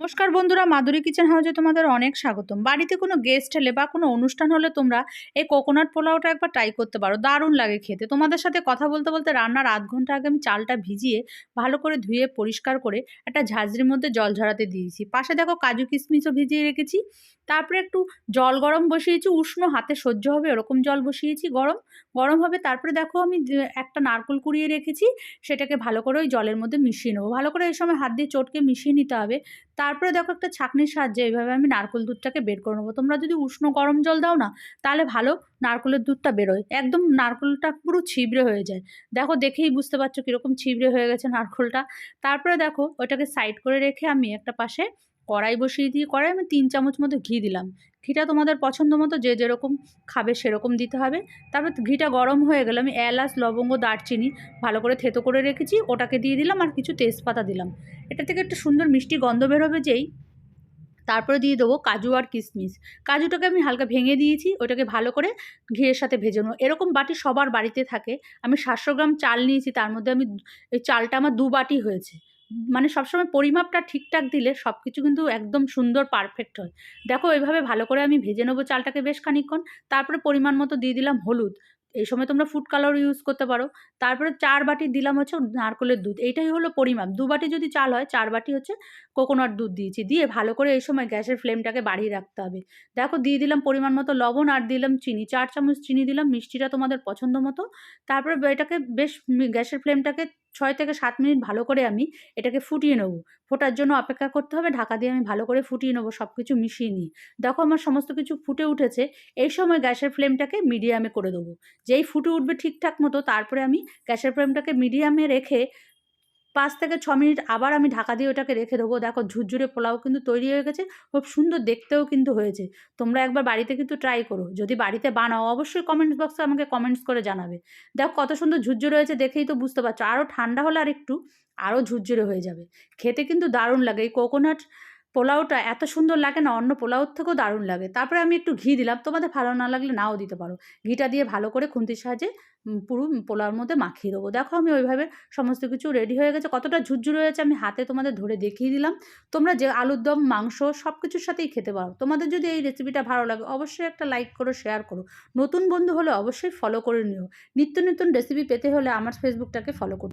নমস্কার বন্ধুরা, মাধুরী কিচেন হাউসে তোমাদের অনেক স্বাগতম। বাড়িতে কোনো গেস্ট এলে বা কোনো অনুষ্ঠান হলে তোমরা এই কোকোনাট পোলাওটা একবার ট্রাই করতে পারো, দারুণ লাগে খেতে। তোমাদের সাথে কথা বলতে বলতে রান্নার আধ ঘণ্টা আগে আমি চালটা ভিজিয়ে ভালো করে ধুয়ে পরিষ্কার করে একটা ঝাঁঝরির মধ্যে জল ঝরাতে দিয়েছি। পাশে দেখো কাজু কিশমিশও ভিজিয়ে রেখেছি। তারপরে একটু জল গরম বসিয়েছি, উষ্ণ হাতে সহ্য হবে ওরকম জল বসিয়েছি গরম। গরম হবে তারপরে দেখো আমি একটা নারকোল কুড়িয়ে রেখেছি, সেটাকে ভালো করে ওই জলের মধ্যে মিশিয়ে নেব। ভালো করে এই সময় হাত দিয়ে চটকে মিশিয়ে নিতে হবে। তারপরে দেখো একটা ছাঁকনির সাহায্যে এইভাবে আমি নারকল দুধটাকে বের করে নেব। তোমরা যদি উষ্ণ গরম জল দাও না, তাহলে ভালো নারকলের দুধটা বেরোয়। একদম নারকলটা পুরো ছিবড়ে হয়ে যায়। দেখো, দেখেই বুঝতে পারছ কীরকম ছিবড়ে হয়ে গেছে নারকলটা। তারপরে দেখো, ওটাকে সাইড করে রেখে আমি একটা পাশে কড়াই বসিয়ে দিয়ে কড়াই আমি তিন চামচ মতো ঘি দিলাম। ঘিটা তোমাদের পছন্দ মতো যে যেরকম খাবে সেরকম দিতে হবে। তারপর ঘিটা গরম হয়ে গেলে আমি এলাচ, লবঙ্গ, দারচিনি ভালো করে থেতো করে রেখেছি, ওটাকে দিয়ে দিলাম আর কিছু তেজপাতা দিলাম। এটা থেকে একটু সুন্দর মিষ্টি গন্ধ বেরোবে যেই তারপরে দিয়ে দেবো কাজু আর কিশমিশ। কাজুটাকে আমি হালকা ভেঙে দিয়েছি, ওটাকে ভালো করে ঘিয়ের সাথে ভেজে নেব। এরকম বাটি সবার বাড়িতে থাকে। আমি সাতশো গ্রাম চাল নিয়েছি, তার মধ্যে আমি এই চালটা আমার দু বাটি হয়েছে। মানে সবসময় পরিমাপটা ঠিকঠাক দিলে সব কিছু কিন্তু একদম সুন্দর পারফেক্ট হয়। দেখো এইভাবে ভালো করে আমি ভেজে নেব চালটাকে বেশ খানিকক্ষণ, তারপরে পরিমাণ মতো দিয়ে দিলাম হলুদ। এই সময় তোমরা ফুড কালার ইউজ করতে পারো। তারপরে চার বাটি দিলাম হচ্ছে নারকলের দুধ। এইটাই হলো পরিমাপ। দু বাটি যদি চাল হয়, চার বাটি হচ্ছে কোকোনাট দুধ দিয়েছি। দিয়ে ভালো করে এই সময় গ্যাসের ফ্লেমটাকে বাড়িয়ে রাখতে হবে। দেখো দিয়ে দিলাম পরিমাণ মতো লবণ আর দিলাম চিনি। চার চামচ চিনি দিলাম, মিষ্টিটা তোমাদের পছন্দ মতো। তারপরে এটাকে বেশ গ্যাসের ফ্লেমটাকে ছয় থেকে সাত মিনিট ভালো করে আমি এটাকে ফুটিয়ে নেব। ফোটার জন্য অপেক্ষা করতে হবে, ঢাকা দিয়ে আমি ভালো করে ফুটিয়ে নেব সব কিছু মিশিয়ে নিই দেখো আমার সমস্ত কিছু ফুটে উঠেছে, এই সময় গ্যাসের ফ্লেমটাকে মিডিয়ামে করে দেবো। যেই ফুটে উঠবে ঠিকঠাক মতো, তারপরে আমি গ্যাসের ফ্লেমটাকে মিডিয়ামে রেখে পাঁচ থেকে ছ মিনিট আবার আমি ঢাকা দিয়ে ওটাকে রেখে দেবো। দেখো ঝুরঝুরে পোলাও কিন্তু তৈরি হয়ে গেছে, খুব সুন্দর দেখতেও কিন্তু হয়েছে। তোমরা একবার বাড়িতে কিন্তু ট্রাই করো। যদি বাড়িতে বানাও, অবশ্যই কমেন্টস বক্সে আমাকে কমেন্টস করে জানাবে। দেখো কত সুন্দর ঝুরঝুরে হয়েছে দেখেই তো বুঝতে পারছ। আরও ঠান্ডা হলে আর একটু আরও ঝুরঝুরে হয়ে যাবে। খেতে কিন্তু দারুণ লাগে। এই কোকোনাট পোলাওটা এত সুন্দর লাগে না, অন্য পোলাওর থেকেও দারুণ লাগে। তারপরে আমি একটু ঘি দিলাম, তোমাদের ভালো না লাগলে নাও দিতে পারো। ঘিটা দিয়ে ভালো করে খুন্তির সাহায্যে পুরো পোলাওর মধ্যে মাখিয়ে দেবো। দেখো আমি ওইভাবে সমস্ত কিছু রেডি হয়ে গেছে, কতটা ঝুরঝুর হয়েছে আমি হাতে তোমাদের ধরে দেখিয়ে দিলাম। তোমরা যে আলুর দম, মাংস সব কিছুর সাথেই খেতে পারো। তোমাদের যদি এই রেসিপিটা ভালো লাগে, অবশ্যই একটা লাইক করো শেয়ার করো। নতুন বন্ধু হলে অবশ্যই ফলো করে নিও। নিত্য নতুন রেসিপি পেতে হলে আমার ফেসবুকটাকে ফলো করো।